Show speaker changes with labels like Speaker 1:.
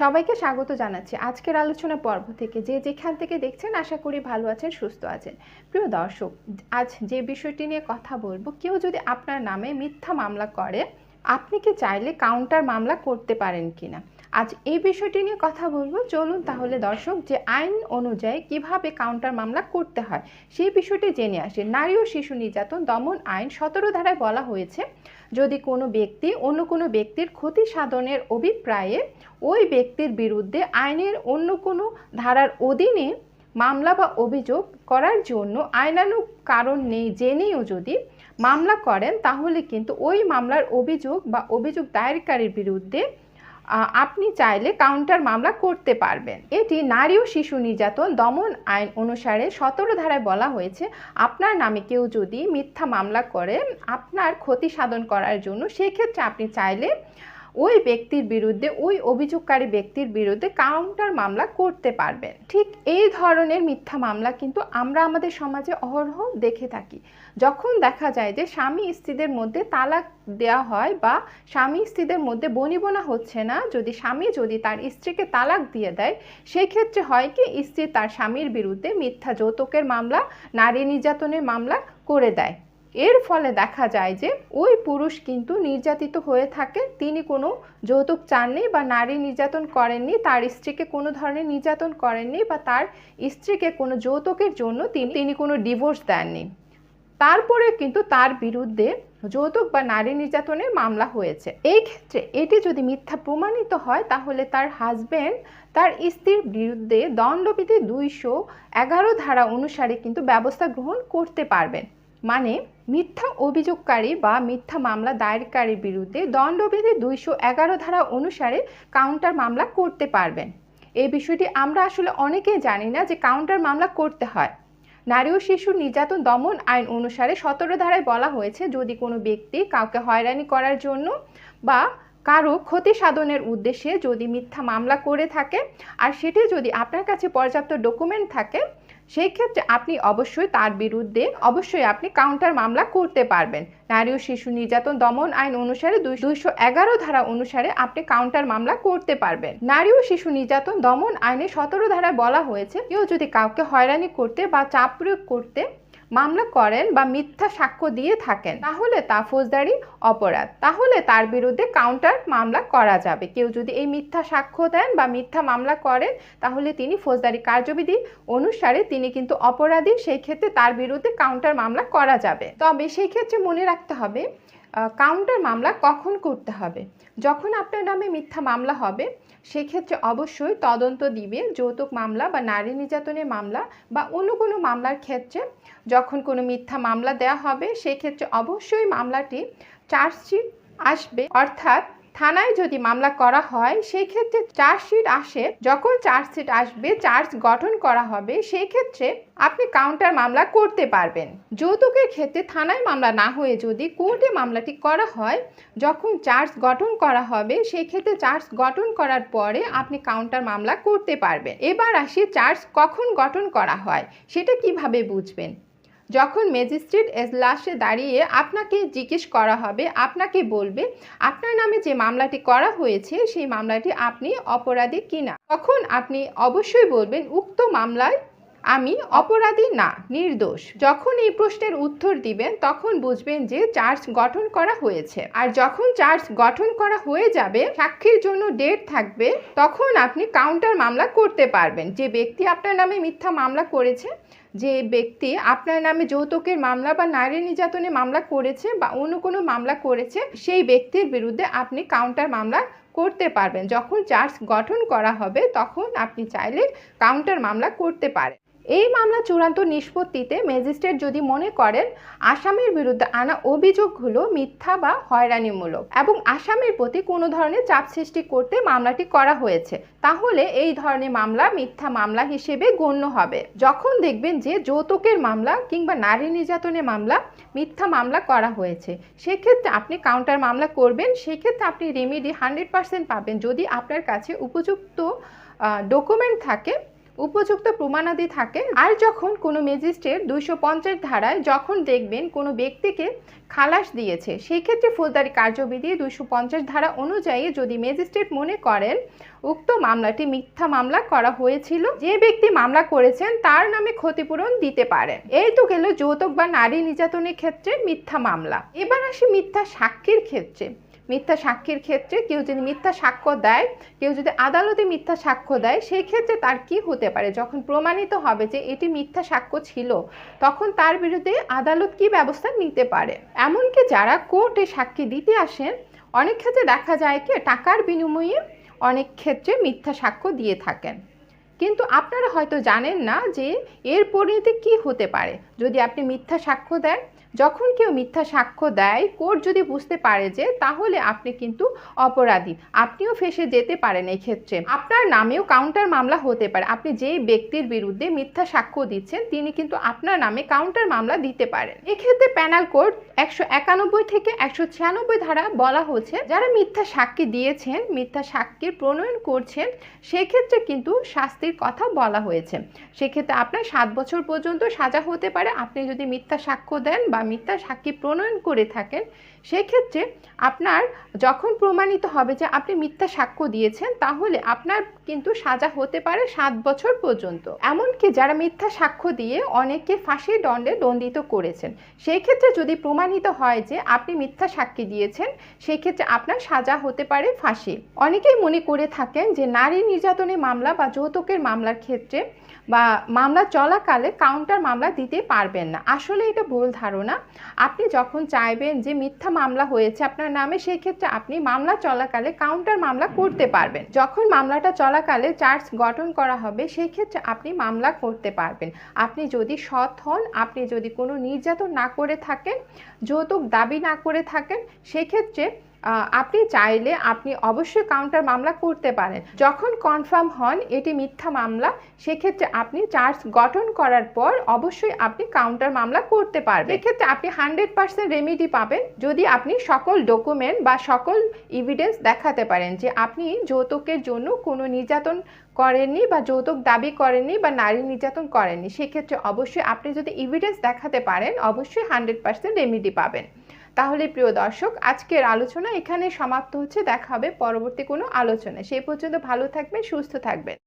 Speaker 1: সবাইকে স্বাগত জানাচ্ছি। আজকের আলোচনা পর্ব থেকে যে যেখান থেকে দেখছেন, আশা করি ভালো আছেন, সুস্থ আছেন। প্রিয় দর্শক, আজ যে বিষয়টি নিয়ে কথা বলব, কেউ যদি আপনার নামে মিথ্যা মামলা করে, আপনি কি চাইলে কাউন্টার মামলা করতে পারেন কিনা? আজ এই বিষয়টি নিয়ে কথা বলব। চলুন তাহলে দর্শক, যে আইন অনুযায়ী কীভাবে কাউন্টার মামলা করতে হয়, সেই বিষয়টি জেনে আসে। নারী ও শিশু নির্যাতন দমন আইন সতেরো ধারায় বলা হয়েছে যদি কোনো ব্যক্তি অন্য কোনো ব্যক্তির ক্ষতি সাধনের অভিপ্রায়ে ওই ব্যক্তির বিরুদ্ধে আইনের অন্য কোনো ধারার অধীনে মামলা বা অভিযোগ করার জন্য আইনানুক কারণ নেই জেনেও যদি মামলা করেন, তাহলে কিন্তু ওই মামলার অভিযোগ বা অভিযোগ দায়েরকারীর বিরুদ্ধে আপনি চাইলে কাউন্টার মামলা করতে পারবেন। এটি নারী ও শিশু নির্যাতন দমন আইন অনুসারে সতেরো ধারায় বলা হয়েছে, আপনার নামে কেউ যদি মিথ্যা মামলা করে, আপনার ক্ষতি সাধন করার জন্য সেক্ষেত্রে আপনি চাইলে ওই ব্যক্তির বিরুদ্ধে, ওই অভিযোগকারী ব্যক্তির বিরুদ্ধে কাউন্টার মামলা করতে পারবেন। ঠিক এই ধরনের মিথ্যা মামলা কিন্তু আমরা আমাদের সমাজে অহরহ দেখে থাকি। যখন দেখা যায় যে স্বামী স্ত্রীদের মধ্যে তালাক দেওয়া হয় বা স্বামী স্ত্রীদের মধ্যে বনিবনা হচ্ছে না, যদি স্বামী যদি তার স্ত্রীকে তালাক দিয়ে দেয় সেই ক্ষেত্রে হয় কি স্ত্রী তার স্বামীর বিরুদ্ধে মিথ্যা যৌতুকের মামলা, নারী নির্যাতনের মামলা করে দেয়। এর ফলে দেখা যায় যে ওই পুরুষ কিন্তু নির্যাতিত হয়ে থাকে, তিনি কোনো যৌতুক চাননি বা নারী নির্যাতন করেননি, তার স্ত্রীকে কোনো ধরনের নির্যাতন করেননি বা তার স্ত্রীকে কোনো যৌতুকের জন্য তিনি তিনি কোনো ডিভোর্স দেননি। তারপরে কিন্তু তার বিরুদ্ধে যৌতুক বা নারী নির্যাতনের মামলা হয়েছে। এই ক্ষেত্রে এটি যদি মিথ্যা প্রমাণিত হয়, তাহলে তার হাজব্যান্ড তার স্ত্রীর বিরুদ্ধে দণ্ডবিধি দুইশো এগারো ধারা অনুসারে কিন্তু ব্যবস্থা গ্রহণ করতে পারবেন। মানে মিথ্যা অভিযোগকারী বা মিথ্যা মামলা দায়েরকারীর বিরুদ্ধে দণ্ডবিধি দুইশো এগারো ধারা অনুসারে কাউন্টার মামলা করতে পারবেন। এই বিষয়টি আমরা আসলে অনেকেই জানি না যে কাউন্টার মামলা করতে হয়। নারী ও শিশু নির্যাতন দমন আইন অনুসারে সতেরো ধারায় বলা হয়েছে, যদি কোনো ব্যক্তি কাউকে হয়রানি করার জন্য বা কারও ক্ষতি সাধনের উদ্দেশ্যে যদি মিথ্যা মামলা করে থাকে, আর সেটি যদি আপনার কাছে পর্যাপ্ত ডকুমেন্ট থাকে সেই ক্ষেত্রে আপনি অবশ্যই তার বিরুদ্ধে অবশ্যই আপনি কাউন্টার মামলা করতে পারবেন। নারী ও শিশু নির্যাতন দমন আইন অনুসারে দুইশো এগারো ধারা অনুসারে আপনি কাউন্টার মামলা করতে পারবেন। নারী ও শিশু নির্যাতন দমন আইনে সতেরো ধারায় বলা হয়েছে, কেউ যদি কাউকে হয়রানি করতে বা চাপ প্রয়োগ করতে মামলা করেন বা মিথ্যা সাক্ষ্য দিয়ে থাকেন, তাহলে তা ফৌজদারি অপরাধ। তাহলে তার বিরুদ্ধে কাউন্টার মামলা করা যাবে। কেউ যদি এই মিথ্যা সাক্ষ্য দেন বা মিথ্যা মামলা করেন, তাহলে তিনি ফৌজদারি কার্যবিধি অনুসারে তিনি কিন্তু অপরাধী, সেই ক্ষেত্রে তার বিরুদ্ধে কাউন্টার মামলা করা যাবে। তবে সেই ক্ষেত্রে মনে রাখতে হবে কাউন্টার মামলা কখন করতে হবে? যখন আপনার নামে মিথ্যা মামলা হবে, সেক্ষেত্রে অবশ্যই তদন্ত দিবে যৌতুক মামলা বা নারী নির্যাতনের মামলা বা অন্য কোনো মামলার ক্ষেত্রে। যখন কোনো মিথ্যা মামলা দেওয়া হবে, সেক্ষেত্রে অবশ্যই মামলাটি চার্জশিট আসবে। অর্থাৎ থানায় যদি মামলা করা হয়, সেই ক্ষেত্রে চার্জশিট আসে। যখন চার্জশিট আসবে, চার্জ গঠন করা হবে, সেই ক্ষেত্রে আপনি কাউন্টার মামলা করতে পারবেন। যৌতুকের ক্ষেত্রে থানায় মামলা না হয়ে যদি কোর্টে মামলাটি করা হয়, যখন চার্জ গঠন করা হবে, সেই ক্ষেত্রে চার্জ গঠন করার পরে আপনি কাউন্টার মামলা করতে পারবেন। এবার আসি চার্জ কখন গঠন করা হয়, সেটা কীভাবে বুঝবেন? যখন ম্যাজিস্ট্রেট এজলাসে দাঁড়িয়ে আপনাকে জিজ্ঞেস করা হবে, আপনাকে বলবে, আপনার নামে যে মামলাটি করা হয়েছে, সেই মামলাটি আপনি অপরাধী কিনা? তখন আপনি অবশ্যই বলবেন, উক্ত মামলায় আমি অপরাধী না, নির্দোষ। যখন এই প্রশ্নের উত্তর দিবেন, তখন বুঝবেন যে চার্জ গঠন করা হয়েছে। আর যখন চার্জ গঠন করা হয়ে যাবে, সাক্ষীর জন্য ডেট থাকবে, তখন আপনি কাউন্টার মামলা করতে পারবেন। যে ব্যক্তি আপনার নামে মিথ্যা মামলা করেছে, যে ব্যক্তি আপনার নামে যৌতুকের মামলা বা নারী নির্যাতনের মামলা করেছে বা অন্য কোনো মামলা করেছে, সেই ব্যক্তির বিরুদ্ধে আপনি কাউন্টার মামলা করতে পারবেন। যখন চার্জ গঠন করা হবে, তখন আপনি চাইলে কাউন্টার মামলা করতে পারেন। এই মামলা চূড়ান্ত নিষ্পত্তিতে ম্যাজিস্ট্রেট যদি মনে করেন, আসামির বিরুদ্ধে আনা অভিযোগগুলো মিথ্যা বা হয়রানিমূলক এবং আসামির প্রতি কোনো ধরনের চাপ সৃষ্টি করতে মামলাটি করা হয়েছে, তাহলে এই ধরনের মামলা মিথ্যা মামলা হিসেবে গণ্য হবে। যখন দেখবেন যে যৌতুকের মামলা কিংবা নারী নির্যাতনের মামলা মিথ্যা মামলা করা হয়েছে, সেক্ষেত্রে আপনি কাউন্টার মামলা করবেন, সেক্ষেত্রে আপনি রেমিডি হান্ড্রেড পার্সেন্ট পাবেন। যদি আপনার কাছে উপযুক্ত ডকুমেন্ট থাকে উপযুক্ত প্রমাণাদি থাকে। আর যখন কোনো ম্যাজিস্ট্রেট দুইশো পঞ্চাশ ধারায় যখন দেখবেন কোনো ব্যক্তিকে খালাস দিয়েছে, সেই ক্ষেত্রে ফৌজদারি কার্যবিধি দুইশো পঞ্চাশ ধারা অনুযায়ী যদি ম্যাজিস্ট্রেট মনে করেন, উক্ত মামলাটি মিথ্যা মামলা করা হয়েছিল। যে ব্যক্তি মামলা করেছেন, তার নামে ক্ষতিপূরণ দিতে পারেন। এই তো গেল যৌতুক বা নারী নির্যাতনের ক্ষেত্রে মিথ্যা মামলা। এবার আসি মিথ্যা সাক্ষীর ক্ষেত্রে। মিথ্যা সাক্ষীর ক্ষেত্রে কেউ যদি মিথ্যা সাক্ষ্য দেয়, কেউ যদি আদালতে মিথ্যা সাক্ষ্য দেয়, সেই ক্ষেত্রে তার কি হতে পারে? যখন প্রমাণিত হবে যে এটি মিথ্যা সাক্ষ্য ছিল, তখন তার বিরুদ্ধে আদালত কি ব্যবস্থা নিতে পারে? এমনকি যারা কোর্টে সাক্ষী দিতে আসেন, অনেক ক্ষেত্রে দেখা যায় কি, টাকার বিনিময়ে অনেক ক্ষেত্রে মিথ্যা সাক্ষ্য দিয়ে থাকেন। কিন্তু আপনারা হয়তো জানেন না যে এর পরিণতি কি হতে পারে? যদি আপনি মিথ্যা সাক্ষ্য দেন যখন কেউ মিথ্যা সাক্ষ্য দেয়, কোর্ট যদি বুঝতে পারে যে, তাহলে আপনি কিন্তু অপরাধী। আপনিও ফেসে যেতে পারেন এই ক্ষেত্রে। আপনার নামেও কাউন্টার মামলা হতে পারে। আপনি যেই ব্যক্তির বিরুদ্ধে মিথ্যা সাক্ষ্য দিচ্ছেন, তিনি কিন্তু আপনার নামে কাউন্টার মামলা দিতে পারেন। এক্ষেত্রে প্যানাল কোড একশো একানব্বই থেকে একশো ছিয়ানব্বই ধারা বলা হচ্ছে, যারা মিথ্যা সাক্ষী দিয়েছেন, মিথ্যা সাক্ষীর প্রণয়ন করছেন, সেক্ষেত্রে কিন্তু শাস্তির কথা বলা হয়েছে। সেক্ষেত্রে আপনার সাত বছর পর্যন্ত সাজা হতে পারে। আপনি যদি মিথ্যা সাক্ষ্য দেন বা মিথ্যা সাক্ষী প্রণয়ন করে থাকেন, সেক্ষেত্রে আপনার যখন প্রমাণিত হবে যে আপনি মিথ্যা সাক্ষ্য দিয়েছেন, তাহলে আপনার কিন্তু সাজা হতে পারে সাত বছর পর্যন্ত। এমনকি যারা মিথ্যা সাক্ষ্য দিয়ে অনেককে ফাঁসির দণ্ডে দণ্ডিত করেছেন সেই ক্ষেত্রে যদি প্রমাণিত হয় যে আপনি মিথ্যা সাক্ষী দিয়েছেন সেই ক্ষেত্রে আপনার সাজা হতে পারে ফাঁসি। অনেকেই মনে করে থাকেন যে নারী নির্যাতনের মামলা বা যৌতুকের মামলার ক্ষেত্রে বা মামলা চলাকালে কাউন্টার মামলা দিতে পারবেন না। আসলে এটা ভুল ধারণা। আপনি যখন চাইবেন যে মিথ্যা মামলা হয়েছে আপনার নামে সেই ক্ষেত্রে আপনি মামলা চলাকালে কাউন্টার মামলা করতে পারবেন। যখন মামলাটা চলাকালে চার্জ গঠন করা হবে সেই ক্ষেত্রে আপনি মামলা করতে পারবেন। আপনি যদি সৎ হন, আপনি যদি কোনো নির্যাতন না করে থাকেন, যৌতুক দাবি না করে থাকেন, সেক্ষেত্রে আপনি চাইলে আপনি অবশ্যই কাউন্টার মামলা করতে পারেন। যখন কনফার্ম হন এটি মিথ্যা মামলা, সেক্ষেত্রে আপনি চার্জ গঠন করার পর অবশ্যই আপনি কাউন্টার মামলা করতে পারবেন। এক্ষেত্রে আপনি হান্ড্রেড পার্সেন্ট রেমিডি পাবেন যদি আপনি সকল ডকুমেন্ট বা সকল ইভিডেন্স দেখাতে পারেন যে আপনি যৌতুকের জন্য কোনো নির্যাতন করেননি বা যৌতুক দাবি করেননি বা নারী নির্যাতন করেননি, সেক্ষেত্রে অবশ্যই আপনি যদি ইভিডেন্স দেখাতে পারেন, অবশ্যই হান্ড্রেড পার্সেন্ট রেমিডি পাবেন। তাহলে প্রিয় দর্শক, আজকের আলোচনা এখানে সমাপ্ত হচ্ছে। দেখা হবে পরবর্তী কোনো আলোচনায়। সেই পর্যন্ত ভালো থাকবেন, সুস্থ থাকবেন।